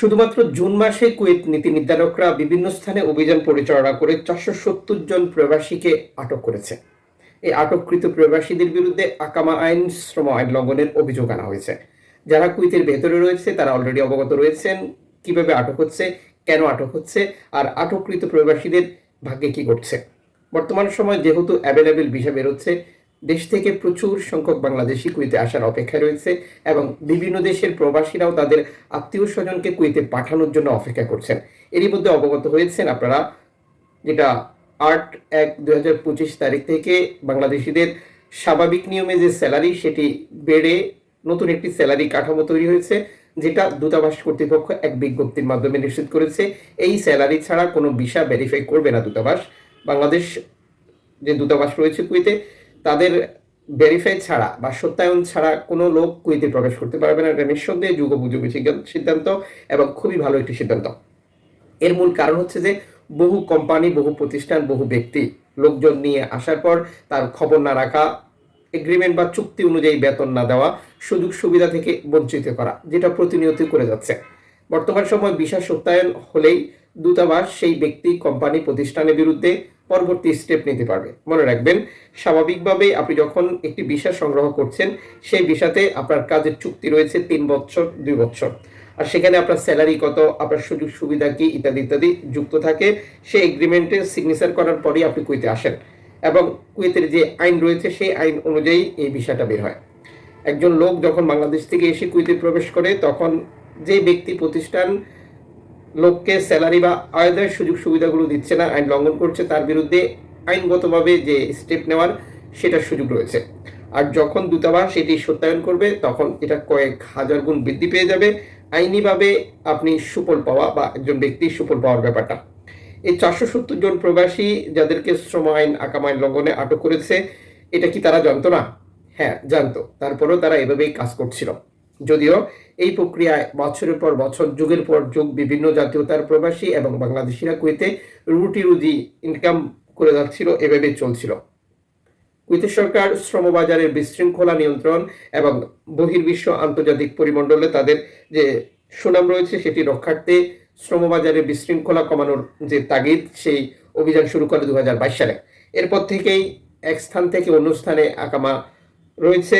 শুধুমাত্র জুন মাসে কুয়েত নীতি নির্ধারকরা বিভিন্ন স্থানে অভিযান পরিচালনা করে চারশো সত্তর জন প্রবাসীকে আটক করেছে। এই আটককৃত প্রবাসীদের বিরুদ্ধে আকামা আইন, শ্রম আইন লঙ্ঘনের অভিযোগ আনা হয়েছে। যারা কুয়েতের ভেতরে রয়েছে, তারা অলরেডি অবগত রয়েছেন কীভাবে আটক হচ্ছে, কেন আটক হচ্ছে, আর আটককৃত প্রবাসীদের ভাগ্যে কি ঘটছে। বর্তমান সময় যেহেতু অ্যাভেলেবেল ভিসা বেরোচ্ছে দেশ থেকে প্রচুর সংখ্যক বাংলাদেশি কুয়েতে আসার অপেক্ষায় রয়েছে এবং বিভিন্ন দেশের প্রবাসীরাও তাদের আত্মীয় স্বজনকে কুয়েতে পাঠানোর জন্য অপেক্ষা করছেন। এরই মধ্যে অবগত হয়েছেন আপনারা যেটা আট এক দু তারিখ থেকে বাংলাদেশিদের স্বাভাবিক নিয়মে যে স্যালারি, সেটি বেড়ে নতুন একটি স্যালারি কাঠামো তৈরি হয়েছে, যেটা দূতাবাস কর্তৃপক্ষ এক বিজ্ঞপ্তির মাধ্যমে নিশ্চিত করেছে। এই স্যালারি ছাড়া কোনো ভিসা ভেরিফাই করবে না দূতাবাস। বাংলাদেশ যে দূতাবাস রয়েছে কুয়েতে তাদের ভেরিফাই ছাড়া বা সত্যায়ন ছাড়া কোনো লোক কুয়েতে প্রবেশ করতে পারবে না। এটা নিঃসন্দেহে যুগোপযোগী সিদ্ধান্ত- সিদ্ধান্ত এবং খুবই ভালো একটি সিদ্ধান্ত। এর মূল কারণ হচ্ছে যে বহু কোম্পানি বহু প্রতিষ্ঠান, বহু ব্যক্তি লোকজন নিয়ে আসার পর তার খবর না রাখা এগ্রিমেন্ট বা চুক্তি অনুযায়ী বেতন না দেওয়া, সুযোগ সুবিধা থেকে বঞ্চিত করা, যেটা প্রতিনিয়ত করে যাচ্ছে। বর্তমান সময় বিশাল সত্যায়ন হলেই দূতাবাস সেই ব্যক্তি কোম্পানি প্রতিষ্ঠানের বিরুদ্ধে পরবর্তী স্টেপ নিতে পারবে। মনে রাখবেন, স্বাভাবিকভাবে আপনি যখন একটি ভিসা সংগ্রহ করছেন, সেই ভিসাতে আপনার কাজের চুক্তি রয়েছে তিন বছর, দুই বছর। আর সেখানে আপনার স্যালারি কত, আপনার সুযোগ সুবিধা কি, ইত্যাদি ইত্যাদি যুক্ত থাকে। সেই এগ্রিমেন্টে সিগনেচার করার পরেই আপনি কুয়েতে আসেন এবং কুয়েতের যে আইন রয়েছে, সেই আইন অনুযায়ী এই ভিসাটা বের হয়। একজন লোক যখন বাংলাদেশ থেকে এসে কুয়েতে প্রবেশ করে, তখন যে ব্যক্তি প্রতিষ্ঠান লোককে স্যালারি বা আয়দায়ের সুযোগ সুবিধাগুলো দিচ্ছে না, আইন লঙ্ঘন করছে, তার বিরুদ্ধে আইনগতভাবে যে স্টেপ নেওয়ার সেটার সুযোগ রয়েছে। আর যখন দূতাবাস এটি সত্যায়ন করবে, তখন এটা কয়েক হাজার গুণ বৃদ্ধি পেয়ে যাবে। আইনিভাবে আপনি সুফল পাওয়া বা একজন ব্যক্তির সুফল পাওয়ার ব্যাপারটা। এই চারশো সত্তর জন প্রবাসী যাদেরকে শ্রম আইন, আকাম আইন লঙ্ঘনে আটক করেছে, এটা কি তারা জানতো না? হ্যাঁ জানতো। তারপরেও তারা এভাবেই কাজ করছিল। যদিও এই প্রক্রিয়ায় বছরের পর বছর, যুগের পর যুগ, বিভিন্ন জাতীয়তার প্রবাসী এবং বাংলাদেশিরা কুয়েতে রুটি রুজি ইনকাম করে যাচ্ছিল, এভাবে চলছিল। কুয়েতের সরকার শ্রমবাজারের বিশৃঙ্খলা নিয়ন্ত্রণ এবং বহির্বিশ্ব আন্তর্জাতিক পরিমণ্ডলে তাদের যে সুনাম রয়েছে, সেটি রক্ষার্থে শ্রমবাজারের বিশৃঙ্খলা কমানোর যে তাগিদ, সেই অভিযান শুরু করে দু হাজার বাইশ সালে। এরপর থেকেই এক স্থান থেকে অন্য স্থানে আকামা রয়েছে।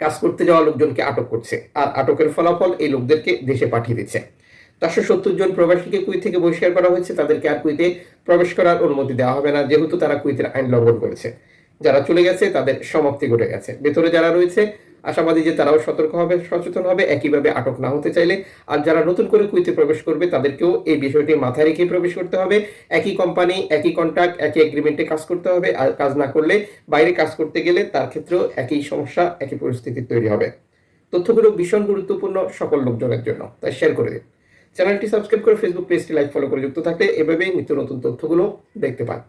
কাজ করতে যাওয়া লোকজনকে আটক করছে। আর আটকের ফলাফল এই লোকদেরকে দেশে পাঠিয়ে দিচ্ছে। চারশো সত্তর জন প্রবাসীকে কুই থেকে বহিষ্কার করা হয়েছে। তাদেরকে আর কুইতে প্রবেশ করার অনুমতি দেওয়া হবে না। যেহেতু তারা কুইতের আইন লঙ্ঘন করেছে। যারা চলে গেছে, তাদের সমাপ্তি ঘটে গেছে। ভেতরে যারা রয়েছে আশাবাদী যে তারাও সতর্ক হবে, সচেতন হবে, একইভাবে আটক না হতে চাইলে। আর যারা নতুন করে কুইতে প্রবেশ করবে, তাদেরকেও এই বিষয়টি মাথায় রেখে প্রবেশ করতে হবে। একই কোম্পানি একই কন্ট্রাক্ট একই এগ্রিমেন্টে কাজ করতে হবে। আর কাজ না করলে, বাইরে কাজ করতে গেলে তার ক্ষেত্রেও একই সমস্যা, একই পরিস্থিতি তৈরি হবে। তথ্যগুলো ভীষণ গুরুত্বপূর্ণ সকল লোকজনের জন্য। তাই শেয়ার করে দিন। চ্যানেলটি সাবস্ক্রাইব করে ফেসবুক পেজটি লাইক ফলো করে যুক্ত থাকলে এভাবেই নিত্য নতুন তথ্যগুলো দেখতে পান।